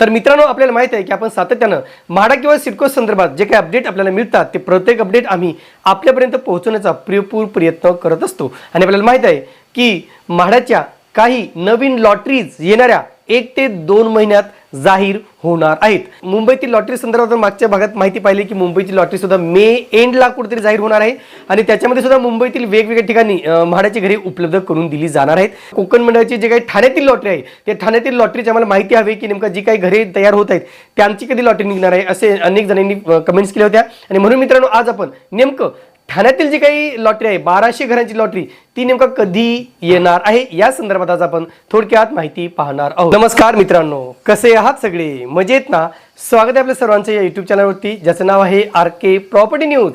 तर मित्रांनो आपल्याला माहीत आहे की आपण सातत्यानं म्हाडा किंवा सिडको संदर्भात जे काही अपडेट आपल्याला मिळतात ते प्रत्येक अपडेट आम्ही आपल्यापर्यंत पोहोचवण्याचा पुरेपूर प्रयत्न करत असतो. आणि आपल्याला माहीत आहे की म्हाडाच्या काही नवीन लॉटरीज येणाऱ्या एक ते दोन महिन्यात जाहीर होणार आहेत. मुंबईतील लॉटरी संदर्भात मागच्या भागात माहिती पाहिली की मुंबईची लॉटरी सुद्धा मे एंडला कुठेतरी जाहीर होणार आहे. आणि त्याच्यामध्ये सुद्धा मुंबईतील वेगवेगळ्या ठिकाणी म्हाडाची घरे उपलब्ध करून दिली जाणार आहेत. कोकण मंडळाची जे काही ठाण्यातील लॉटरी आहे ते ठाण्यातील लॉटरीची आम्हाला माहिती हवी की नेमका जी काही घरे तयार होत आहेत त्यांची कधी लॉटरी निघणार आहे असे अनेक जणांनी कमेंट्स केल्या होत्या. आणि म्हणून मित्रांनो आज आपण नेमकं ठाण्यातील जी काही लॉटरी आहे बाराशे घरांची लॉटरी ती नेमका कधी येणार आहे? या संदर्भात आज आपण थोडक्यात माहिती पाहणार आहोत. नमस्कार मित्रांनो कसे आहात सगळे? मजेत ना? स्वागत आहे आपल्या सर्वांचं या युट्यूब चॅनलवरती ज्याचं नाव आहे आर के प्रॉपर्टी न्यूज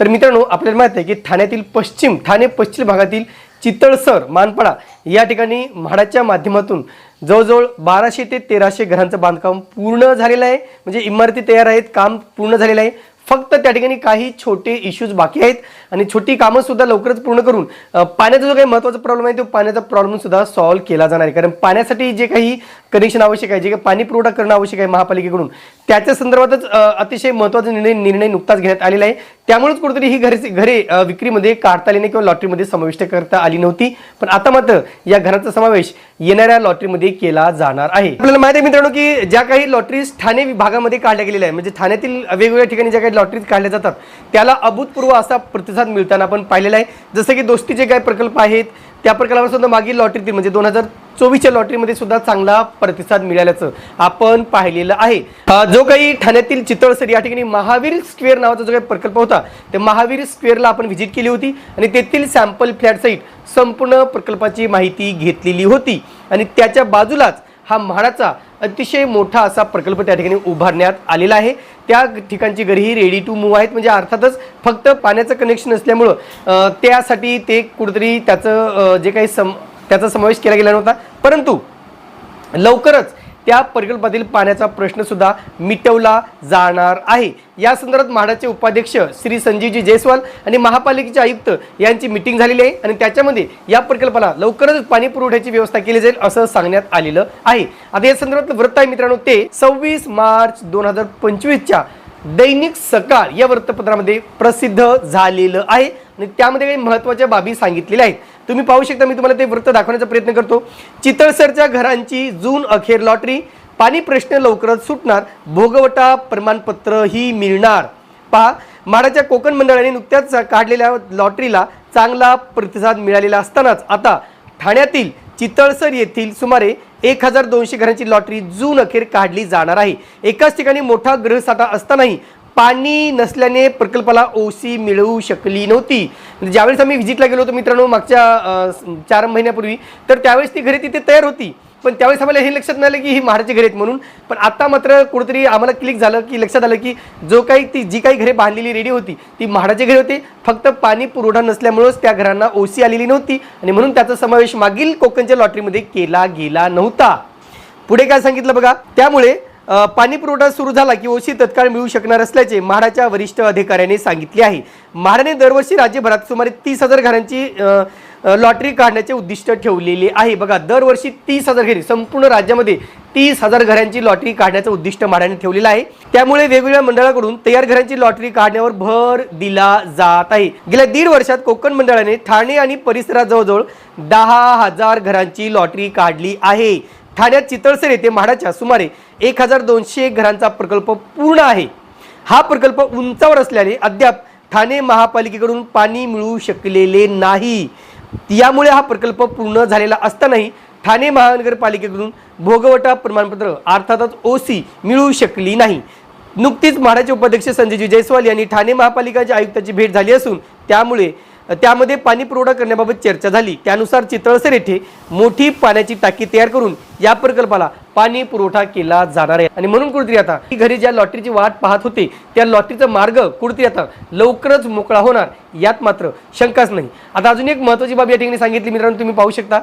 तर मित्रांनो आपल्याला माहीत आहे की ठाण्यातील पश्चिम ठाणे पश्चिम भागातील चितळसर मानपाडा या ठिकाणी म्हाडाच्या माध्यमातून जवळजवळ बाराशे ते तेराशे घरांचं बांधकाम पूर्ण झालेलं आहे. म्हणजे इमारती तयार आहेत काम पूर्ण झालेलं आहे. फक्त त्या ठिकाणी काही छोटे इश्यूज बाकी आहेत आणि छोटी कामं सुद्धा लवकरच पूर्ण करून पाण्याचा जो काही महत्त्वाचा प्रॉब्लेम आहे तो पाण्याचा प्रॉब्लेम सुद्धा सॉल्व्ह केला जाणार आहे. कारण पाण्यासाठी जे काही कनेक्शन आवश्यक आहे जे काही पाणी पुरवठा करणं आवश्यक आहे महापालिकेकडून त्याच्या संदर्भातच अतिशय महत्त्वाचा निर्णय निर्णय नुकताच घेण्यात आलेला आहे. त्यामुळेच कुठेतरी ही घरे घरे विक्रीमध्ये काढता आली नाही किंवा लॉटरीमध्ये समाविष्ट करता आली नव्हती. पण आता मात्र या घराचा समावेश येणाऱ्या लॉटरीमध्ये केला जाणार आहे. आपल्याला माहिती आहे मित्रांनो की ज्या काही लॉटरीज ठाणे विभागामध्ये काढल्या गेलेल्या आहे म्हणजे ठाण्यातील वेगवेगळ्या ठिकाणी ज्या काही लॉटरीज काढल्या जातात त्याला अभूतपूर्व असा प्रतिसाद मिळताना आपण पाहिलेला आहे. जसं की दोस्तीचे काही प्रकल्प आहेत त्या प्रकारावर सुद्धा मागील लॉटरीतील म्हणजे दोन हजार चोवीसच्या लॉटरीमध्ये सुद्धा चांगला प्रतिसाद मिळाल्याचं आपण पाहिलेलं आहे. जो काही ठाण्यातील चितळसर या ठिकाणी महावीर स्क्वेअर नावाचा जो काही प्रकल्प होता ते महावीर स्क्वेअरला आपण व्हिजिट केली होती आणि तेथील सॅम्पल फ्लॅट साईट संपूर्ण प्रकल्पाची माहिती घेतलेली होती. आणि त्याच्या बाजूलाच हा म्हाडाचा अतिशय मोठा असा प्रकल्प त्या ठिकाणी उभारण्यात आलेला आहे. त्या ठिकाणची घरीही रेडी टू मूव्ह आहेत. म्हणजे अर्थातच फक्त पाण्याचं कनेक्शन असल्यामुळं त्यासाठी ते कुठंतरी त्याचं जे काही सम त्याचा समावेश केला गेला नव्हता. परंतु लवकरच त्या प्रकल्पातील पाण्याचा प्रश्नसुद्धा मिटवला जाणार आहे. या संदर्भात म्हाडाचे उपाध्यक्ष श्री संजीवजी जयस्वाल आणि महापालिकेचे आयुक्त यांची मिटिंग झालेली आहे आणि त्याच्यामध्ये या प्रकल्पाला लवकरच पाणी पुरवठ्याची व्यवस्था केली जाईल असं सांगण्यात आलेलं आहे. आता या संदर्भात वृत्त आहे मित्रांनो ते सव्वीस मार्च दोन हजार पंचवीसच्या दैनिक सकाळ या वृत्तपत्रामध्ये प्रसिद्ध झालेलं आहे. आणि त्यामध्ये काही महत्त्वाच्या बाबी सांगितलेल्या आहेत. तुम्ही पाहू शकता मी तुम्हाला ते वृत्त दाखवण्याचा प्रयत्न करतो. चितळसरच्या घरांची जून अखेर लॉटरी. पाणी प्रश्न लवकरच सुटणार. भोगवटा प्रमाणपत्र ही मिळणार. पहा माडाच्या कोकण मंडळाने नुकत्याच काढलेल्या लॉटरीला चांगला प्रतिसाद मिळालेला असतानाच आता ठाण्यातील चितळसर येथील सुमारे एक हजार दोनशे घरांची लॉटरी जून अखेर काढली जाणार आहे. एकाच ठिकाणी मोठा ग्रहसाठा असतानाही पाणी नसल्याने प्रकल्पाला ओसी मिळवू शकली नव्हती. म्हणजे ज्यावेळेस आम्ही व्हिजिटला गेलो होतो मित्रांनो मागच्या चार महिन्यापूर्वी तर त्यावेळेस ती घरे तिथे तयार होती. पण त्यावेळेस आम्हाला हे लक्षात नाही आलं की ही महाराजची घरे आहेत म्हणून. पण आता मात्र कुठेतरी आम्हाला क्लिक झालं की लक्षात आलं की जो काही ती जी काही घरे बांधलेली रेडी होती ती म्हाडाची घरे होती. फक्त पाणी पुरवठा नसल्यामुळेच त्या घरांना ओसी आलेली नव्हती. आणि म्हणून त्याचा समावेश मागील कोकणच्या लॉटरीमध्ये केला गेला नव्हता. पुढे काय सांगितलं बघा? त्यामुळे पाणी पुरवठा सुरू झाला की ओसी तत्काळ मिळू शकणार असल्याचे म्हाडाच्या वरिष्ठ अधिकाऱ्याने सांगितले आहे. म्हाडाने दरवर्षी राज्यभरात सुमारे तीस हजार घरांची लॉटरी काढण्याचे उद्दिष्ट ठेवलेले आहे. बघा दरवर्षी तीस हजार घरी संपूर्ण राज्यामध्ये तीस हजार घरांची लॉटरी काढण्याचं उद्दिष्ट म्हाडाने ठेवलेलं आहे. त्यामुळे वेगवेगळ्या मंडळाकडून तयार घरांची लॉटरी काढण्यावर भर दिला जात आहे. गेल्या दीड वर्षात कोकण मंडळाने ठाणे आणि परिसरात जवळजवळ दहा हजार घरांची लॉटरी काढली आहे. ठाण्यात चितळसर येथे म्हाडाच्या सुमारे एक हजार दोनशे एक घरांचा प्रकल्प पूर्ण आहे. हा प्रकल्प उंचावर असल्याने अद्याप ठाणे महापालिकेकडून पाणी मिळू शकलेले नाही. यामुळे हा प्रकल्प पूर्ण झालेला असतानाही ठाणे महानगरपालिकेकडून भोगवटा प्रमाणपत्र अर्थातच ओसी मिळू शकली नाही. नुकतीच म्हाडाचे उपाध्यक्ष संजयजी जयस्वाल यांनी ठाणे महापालिकाच्या आयुक्ताची भेट झाली असून त्यामुळे त्यामध्ये पाणी पुरवठा करण्याबाबत चर्चा झाली. त्यानुसार चितळसर येथे मोठी पाण्याची टाकी तयार करून या प्रकल्पाला पाणी पुरवठा केला जाणार आहे. आणि म्हणून कुठेतरी आता ही घरी ज्या लॉटरीची वाट पाहत होते त्या लॉटरीचा मार्ग कुठेतरी आता लवकरच मोकळा होणार यात मात्र शंकाच नाही. आता अजून एक महत्वाची बाब या ठिकाणी सांगितली मित्रांनो तुम्ही पाहू शकता.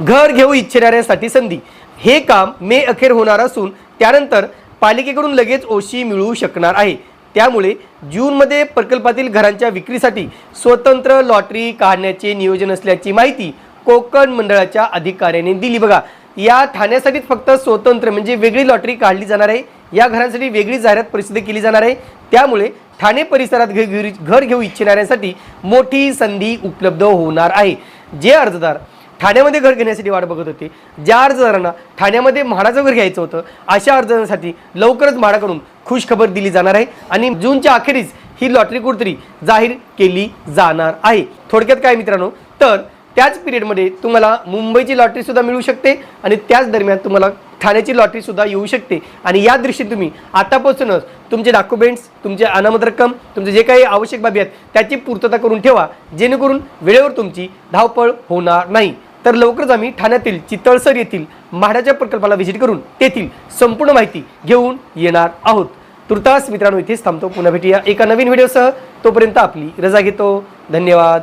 घर घेऊ इच्छिणाऱ्यांसाठी संधी. हे काम मे अखेर होणार असून त्यानंतर पालिकेकडून लगेच ओशी मिळू शकणार आहे. त्यामुळे जूनमध्ये प्रकल्पातील घरांच्या विक्रीसाठी स्वतंत्र लॉटरी काढण्याचे नियोजन असल्याची माहिती कोकण मंडळाच्या अधिकाऱ्याने दिली. बघा या ठाण्यासाठीच फक्त स्वतंत्र म्हणजे वेगळी लॉटरी काढली जाणार आहे. या घरांसाठी वेगळी जाहिरात प्रसिद्ध केली जाणार आहे. त्यामुळे ठाणे परिसरात घर घेऊ इच्छिणाऱ्यांसाठी मोठी संधी उपलब्ध होणार आहे. जे अर्जदार ठाण्यामध्ये घर घेण्यासाठी वाट बघत होती. ज्या अर्जदारांना ठाण्यामध्ये म्हाडाचं घर घ्यायचं होतं अशा अर्जदारांसाठी लवकरच म्हाडाकडून खुश खबर दिली जाणार आहे आणि जूनच्या अखेरीस ही लॉटरी कुठतरी जाहीर केली जाणार आहे. थोडक्यात काय मित्रांनो तर त्याच पिरियडमध्ये तुम्हाला मुंबईची लॉटरीसुद्धा मिळू शकते आणि त्याच दरम्यान तुम्हाला ठाण्याची लॉटरीसुद्धा येऊ शकते. आणि या दृष्टीने तुम्ही आतापासूनच तुमचे डॉक्युमेंट्स तुमचे अनामत रक्कम तुमचे जे काही आवश्यक बाबी आहेत त्याची पूर्तता करून ठेवा जेणेकरून वेळेवर तुमची धावपळ होणार नाही. तर लवकरच आम्ही ठाण्यातील चितळसर येथील म्हाडाच्या प्रकल्पाला व्हिजिट करून तेथील संपूर्ण माहिती घेऊन येणार आहोत. तुर्तास मित्रांनो इथेच थांबतो. पुन्हा भेटूया एका नवीन व्हिडिओसह तोपर्यंत आपली रजा घेतो. धन्यवाद.